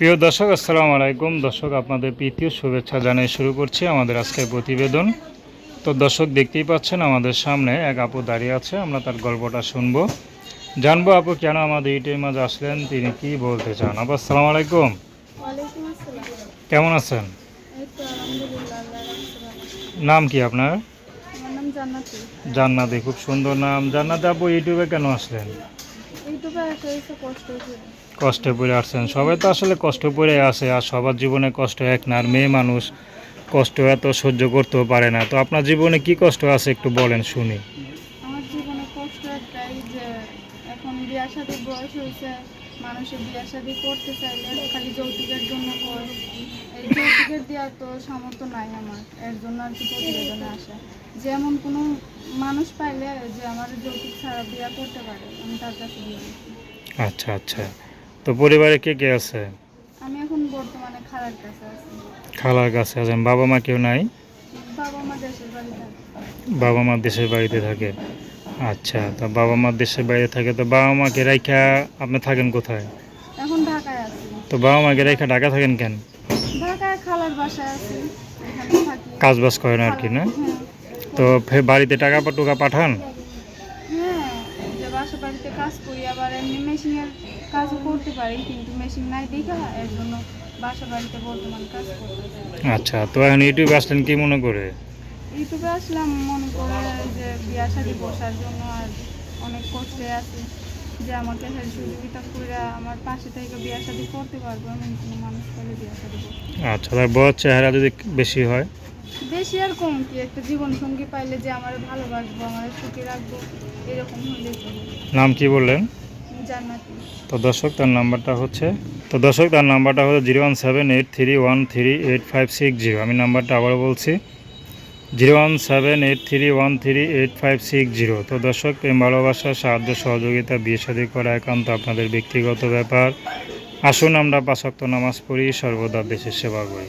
প্রিয় দর্শক আসসালামু আলাইকুম। দর্শক আপনাদের প্রীতীয় শুভেচ্ছা জানিয়ে শুরু করছি আমাদের আজকের প্রতিবেদন। তো দর্শক দেখতেই পাচ্ছেন আমাদের সামনে এক আপু দাঁড়িয়ে আছে আমরা তার গল্পটা শুনব। জানব আপু কেন আমাদের ইউটিউবের মাঝে আসলেন তিনি কি বলতে চান? আপু আসসালামু আলাইকুম। কেমন আছেন? নাম কি আপনার? জান্নাতি খুব সুন্দর নাম। জান্নাতি আপু ইউটিউবে কেন আসলেন? কষ্ট পড়ে আসছেন। সবাই তো আসলে কষ্ট পড়ে আছে আর সবার জীবনে কষ্ট এক না আর মেয়ে মানুষ কষ্ট এত সহ্য করতেও পারে না। তো আপনার জীবনে কি কষ্ট আছে একটু বলেন শুনি। আমার জীবনে কষ্ট একটাই যে এখন বিয়া শাদির বয়স হয়েছে মানুষের বিয়া শাদি করতে চাইলে খালি যৌতুকের জন্য এই যৌতুকের দেওয়ার তো সামর্থ্য নাই আমার এর জন্য আর কি প্রতিবেদনে আসা। যেমন কোনো মানুষ পাইলে যে আমার যৌতুক ছাড়া বিয়া করতে পারে আমি তার কাছে বিয়ে করছি। আচ্ছা আচ্ছা। তো পরিবারে কে কে আছে? আমি এখন বর্তমানে খালার কাছে আছি। খালার কাছে আছেন। বাবা মা কেউ নাই? বাবা মা দেশের বাড়ি থাকে। বাবা মা দেশের বাড়িতে থাকে। আচ্ছা তো বাবা মা দেশের বাইরে থাকে। তো বাবা মাকে রাইখা আপনি থাকেন কোথায়? এখন ঢাকায় আছি। তো বাবা মাকে রাইখা ঢাকা থাকেন কেন? ঢাকায় খালার বাসায় আছি এখানে থাকি। কাজ বাজ করেন আর কি না? হ্যাঁ। তো ফের বাড়িতে টাকা পাটুকা পাঠান? হ্যাঁ বাসা বাড়িতে কাজ করি আবার এমনি মেশিনের কাজও করতে পারি কিন্তু মেশিন নাই দেখা এর জন্য বাসা বাড়িতে বর্তমান কাজ করতে আচ্ছা তো এখন ইউটিউবে আসলেন কি মনে করে? ইউটিউবে আসলাম মনে করে যে বিয়া শাদি বসার জন্য আর অনেক কষ্টে আছি যে আমাকে হেল্প সহযোগিতা করে আমার পাশে থেকে বিয়া শাদি করতে পারব এমন কোনো মানুষ পেলে বিয়া আচ্ছা তার বড় চেহারা যদি বেশি হয়? বেশি আর কম কি একটা জীবন সঙ্গী পাইলে যে আমার ভালোবাসবো আমার সুখে রাখব এরকম হলে নাম কি বললেন? জান্নাতি। তো দর্শক তার নাম্বারটা হচ্ছে তো দর্শক তার নাম্বারটা হচ্ছে zero one seven eight three one three eight five six zero. আমি নাম্বারটা আবারও বলছি zero one seven eight three one three eight five six zero. তো দর্শক প্রেম ভালোবাসা সাহায্য সহযোগিতা বিয়ে শাদী করা একান্ত আপনাদের ব্যক্তিগত ব্যাপার। আসুন আমরা পাশাক্ত নামাজ পড়ি সর্বদা দেশের সেবা করি।